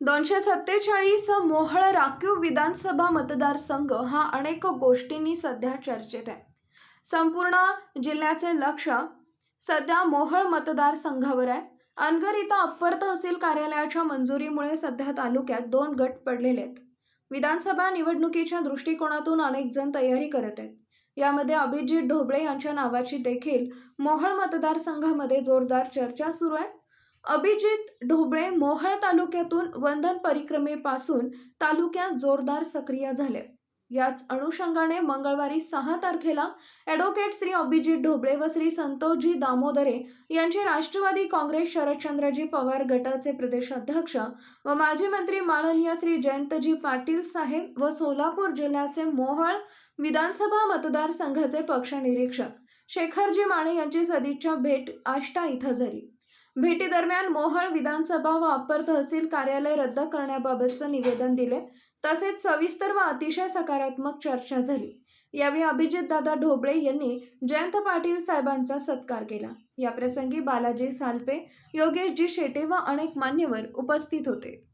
दोनशे सत्तेचाळीस मोहळ राखीव विधानसभा मतदारसंघ हा अनेक गोष्टींनी सध्या चर्चेत आहे. संपूर्ण जिल्ह्याचे लक्ष सध्या मोहळ मतदारसंघावर आहे. अनगर इथं अप्पर तहसील कार्यालयाच्या मंजुरीमुळे सध्या तालुक्यात दोन गट पडलेले आहेत. विधानसभा निवडणुकीच्या दृष्टिकोनातून अनेक जण तयारी करत आहेत. यामध्ये अभिजित ढोबळे यांच्या नावाची देखील मोहळ मतदारसंघामध्ये जोरदार चर्चा सुरू आहे. अभिजित ढोबळे मोहळ तालुक्यातून वंदन परिक्रमेपासून तालुक्यात जोरदार सक्रिय झाले. याच अनुषंगाने मंगळवारी सहा तारखेला ॲडव्होकेट श्री अभिजित ढोबळे व श्री संतोषजी दामोदरे यांचे राष्ट्रवादी काँग्रेस शरदचंद्रजी पवार गटाचे प्रदेशाध्यक्ष व माजी मंत्री माननीय श्री जयंतजी पाटील साहेब व सोलापूर जिल्ह्याचे मोहळ विधानसभा मतदारसंघाचे पक्षनिरीक्षक शेखरजी माने यांची सदिच्छा भेट आष्टा इथं झाली. भेटीदरम्यान मोहळ विधानसभा व अप्पर तहसील कार्यालय रद्द करण्याबाबतचं निवेदन दिले. तसेच सविस्तर व अतिशय सकारात्मक चर्चा झाली. यावेळी अभिजित दादा ढोबळे यांनी जयंत पाटील साहेबांचा सत्कार केला. याप्रसंगी बालाजी सालपे योगेशजी शेटे व अनेक मान्यवर उपस्थित होते.